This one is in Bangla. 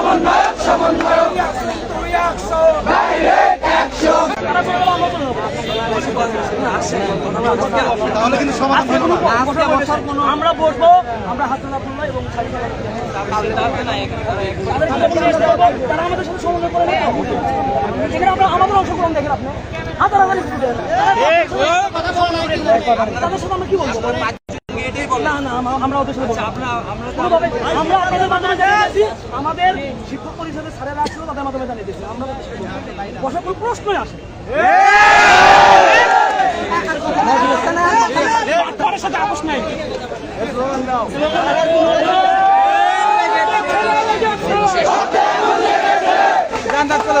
চলে গেলে আমরা চলে তাহলে কিন্তু সমাধান হলো না। আমরা বসবো আমরা হাত এবং তারা আমাদের সাথে সমন্বয় করে এখানে আমরা আমাদের অংশগ্রহণ দেখেন আপনি। তাদের সাথে আমরা কি বলব? না না আমরা- ওদের সাথে। আমরা আপনাদের মাধ্যমে জানিয়েছি আমাদের শিক্ষক পরিষদের স্যারেরা আসলো তাদের মাধ্যমে জানিয়ে দিয়েছি আমরা। বসার কোনো প্রশ্নই আসে সাথে আপোষ নাই। যান চলে